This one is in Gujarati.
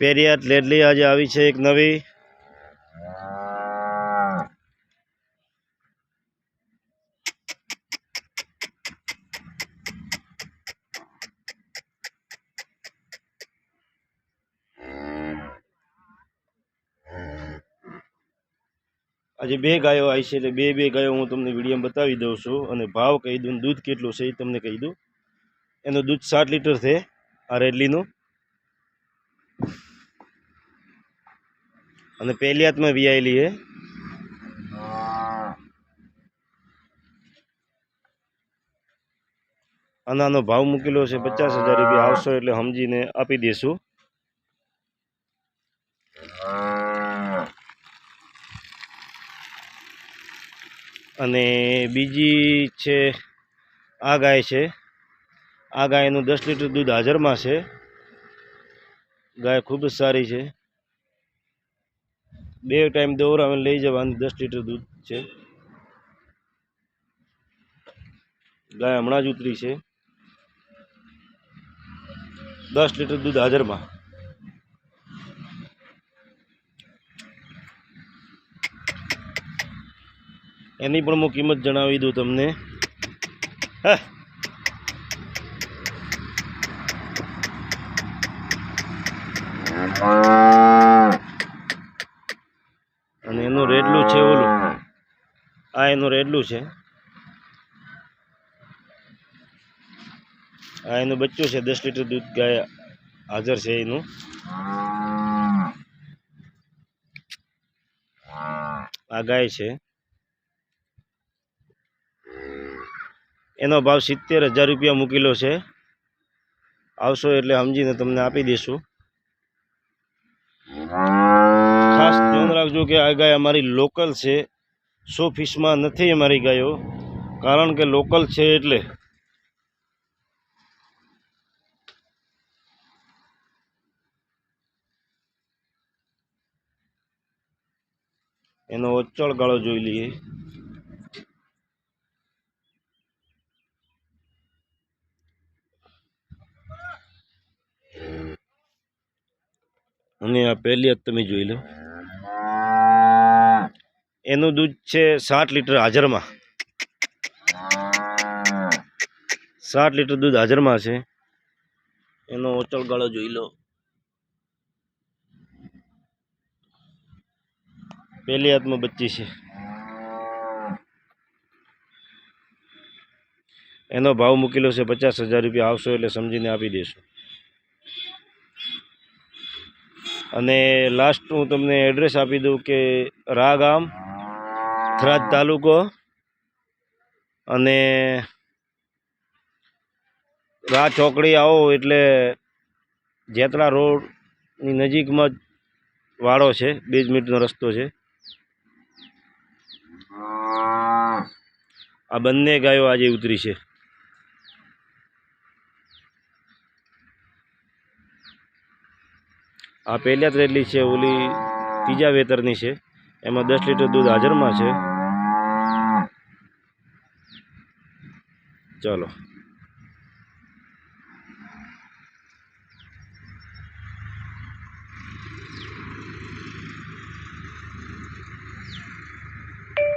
પેરિયાત લેડલી આજે આવી છે એક નવી. આજે બે ગાયો આવી છે એટલે બે બે ગાયો હું તમને વિડીયોમાં બતાવી દઉં છું અને ભાવ કહી દઉં દૂધ કેટલું છે એ તમને કહી દઉં. એનું દૂધ સાત લીટર છે આ રેડલીનું. અને પહેલી હાથમાં વિયાયેલી છે. અને આનો ભાવ મૂકેલો છે પચાસ હજાર રૂપિયા. આવશો એટલે સમજીને આપી દેશું. અને બીજી છે આ ગાય છે. આ ગાયનું દસ લીટર દૂધ હાજરમાં છે. ગાય ખૂબ જ સારી છે. બે ટાઈમ દોરાવે લઈ જવાનું દસ લીટર દૂધ છે. ગાય હમણાં જ ઉતરી છે. દસ લીટર દૂધ હાજરમાં. એની પણ હું કિંમત જણાવી દઉં તમને. હે. અને એનું રેડલું છે ઓલું. આ એનું રેડલું છે. આ એનું બચ્ચું છે, દસ લીટર દૂધ ગાય હાજર છે એનું. આ ગાય છે. એનો ભાવ સિત્તેર હજાર રૂપિયા મૂકેલો છે. આવશો એટલે સમજીને તમને આપી દઈશું ખાસ ધ્યાન રાખજો કે આ ગાય અમારી લોકલ છે. સો ફીસમાં નથી અમારી ગાયો. કારણ કે લોકલ છે એટલે. એનો ઓચળ ગાળો જોઈ લઈએ. અને આ પહેલી જ તમે જોઈ લો. એનું દૂધ છે સાત લીટર હાજરમાં. સાત લીટર દૂધ હાજરમાં છે. એનો ઓચળ ગાળો જોઈ લો. પહેલી હાથમાં બચ્ચી છે. એનો ભાવ મૂકેલો છે પચાસ હજાર રૂપિયા. આવશો એટલે સમજીને આપી દેશું. અને લાસ્ટ હું તમને એડ્રેસ આપી દઉં કે રા ગામ થરાદ તાલુકો અને રા ચોકડી આવો એટલે જેતરા રોડની નજીકમાં જ વાડો છે, બે જ મિનિટનો રસ્તો છે. આ બંને ગાયો આજે ઉતરી છે. આ પહેલા જ રેલી છે ઓલી ત્રીજા વેતરની છે, એમાં દસ લીટર દૂધ હાજરમાં છે. Ya lo...